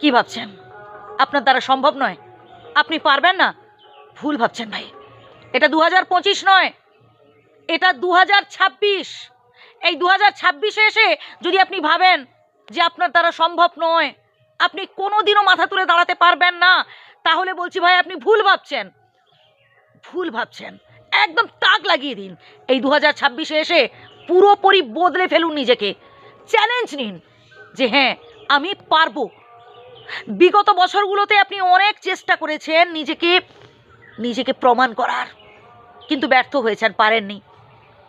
কি ভাবছেন? আপনার দ্বারা সম্ভব নয়। আপনি পারবেন না? ভুল ভাবছেন ভাই। এটা দু নয়। এটা দু এই দু হাজার এসে যদি আপনি ভাবেন যে আপনার দ্বারা সম্ভব নয়, আপনি কোনো দিনও মাথা তুলে দাঁড়াতে পারবেন না, তাহলে বলছি ভাই আপনি ভুল ভাবছেন। ভুল ভাবছেন। একদম তাক লাগিয়ে দিন। এই দু হাজার এসে পুরোপুরি বদলে ফেলুন নিজেকে। চ্যালেঞ্জ নিন যে হ্যাঁ আমি পারব। বিগত বছরগুলোতে আপনি অনেক চেষ্টা করেছেন নিজেকে নিজেকে প্রমাণ করার, কিন্তু ব্যর্থ হয়েছেন, পারেননি।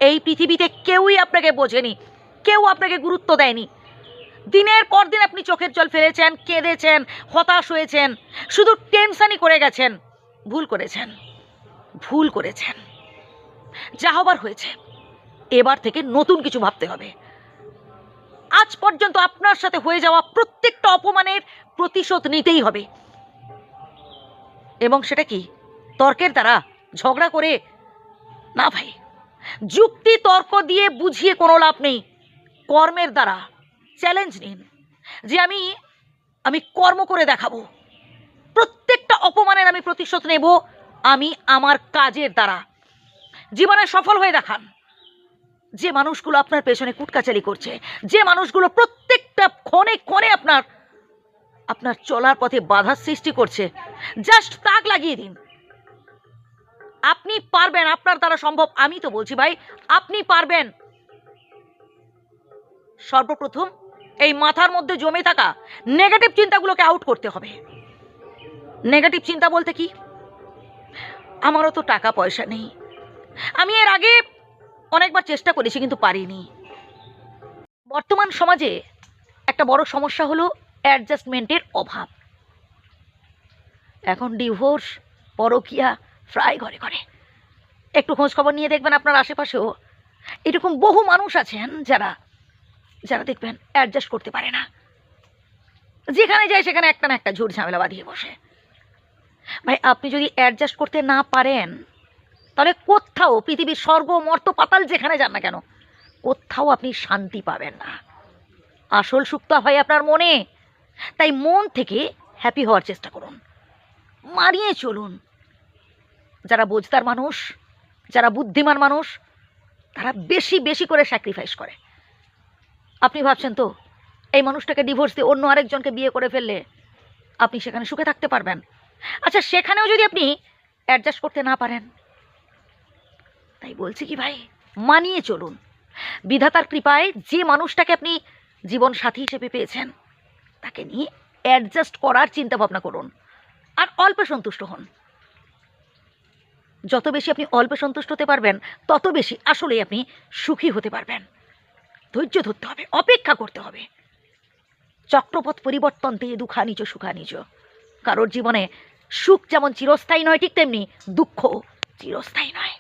এই পৃথিবীতে কেউই আপনাকে বোঝেনি, কেউ আপনাকে গুরুত্ব দেয়নি। দিনের পর দিন আপনি চোখের জল ফেলেছেন, কেঁদেছেন, হতাশ হয়েছেন, শুধু টেনশনই করে গেছেন, ভুল করেছেন ভুল করেছেন। যা হবার হয়েছে, এবার থেকে নতুন কিছু ভাবতে হবে। আজ পর্যন্ত আপনার সাথে হয়ে যাওয়া প্রত্যেকটা অপমানের প্রতিশোধ নিতেই হবে। এবং সেটা কি? তর্কের দ্বারা ঝগড়া করে? না ভাই। যুক্তি তর্ক দিয়ে বুঝিয়ে কোনো লাভ নেই। কর্মের দ্বারা। চ্যালেঞ্জ নিন যে আমি আমি কর্ম করে দেখাবো। প্রত্যেকটা অপমানের আমি প্রতিশোধ নেব আমি আমার কাজের দ্বারা। জীবনে সফল হয়ে দেখান। যে মানুষগুলো আপনার পেছনে কুটকাচালি করছে, যে মানুষগুলো প্রত্যেকটা ক্ষণে ক্ষণে আপনার আপনার চলার পথে বাধার সৃষ্টি করছে জাস্ট তাক লাগিয়ে দিন। আপনি পারবেন, আপনার দ্বারা সম্ভব, আমি তো বলছি ভাই, আপনি পারবেন। সর্বপ্রথম এই মাথার মধ্যে জমে থাকা নেগেটিভ চিন্তাগুলোকে আউট করতে হবে। নেগেটিভ চিন্তা বলতে কি? আমারও তো টাকা পয়সা নেই। আমি এর আগে অনেকবার চেষ্টা করেছি কিন্তু পারিনি। বর্তমান সমাজে একটা বড় সমস্যা হলো অ্যাডজাস্টমেন্টের অভাব। এখন ডিভোর্স, পরকিয়া প্রায় ঘরে ঘরে। একটু খোঁজ খবর নিয়ে দেখবেন আপনার আশেপাশেও। এরকম বহু মানুষ আছেন যারা যারা দেখবেন অ্যাডজাস্ট করতে পারে না। যেখানে যায় সেখানে একটা না একটা ঝুট ঝামেলা বাঁধিয়ে বসে। ভাই, আপনি যদি অ্যাডজাস্ট করতে না পারেন তাহলে কোথাও পৃথিবীর স্বর্গ, মর্ত, পাতাল যেখানে যান না কেন, কোথাও আপনি শান্তি পাবেন না। আসল সুক্তা হয় আপনার মনে? তাই মন থেকে হ্যাপি হওয়ার চেষ্টা করুন। মারিয়ে চলুন। যারা বোঝদার মানুষ, যারা বুদ্ধিমান মানুষ, তারা বেশি বেশি করে স্যাক্রিফাইস করে। আপনি ভাবছেন তো, এই মানুষটাকে ডিভোর্স দিয়ে অন্য আরেকজনকে বিয়ে করে ফেললে আপনি সেখানে সুখে থাকতে পারবেন? আচ্ছা সেখানেও যদি আপনি অ্যাডজাস্ট করতে না পারেন তাই বলছি কি ভাই? মানিয়ে চলুন। বিধাতার কৃপায় যে মানুষটাকে আপনি জীবন সাথী হিসেবে পেয়েছেন, তাকে নিয়ে অ্যাডজাস্ট করার চিন্তা ভাবনা করুন। আর অল্পে সন্তুষ্ট হন। যত বেশি আপনি অল্পে সন্তুষ্ট হতে পারবেন, তত বেশি আসলেই আপনি সুখী হতে পারবেন। ধৈর্য ধরতে হবে, অপেক্ষা করতে হবে। চক্রপথ পরিবর্তন দিয়ে দুঃখা নিজ সুখা নিজ কারোর জীবনে সুখ যেমন চিরস্থায়ী নয়, ঠিক তেমনি দুঃখ চিরস্থায়ী নয়।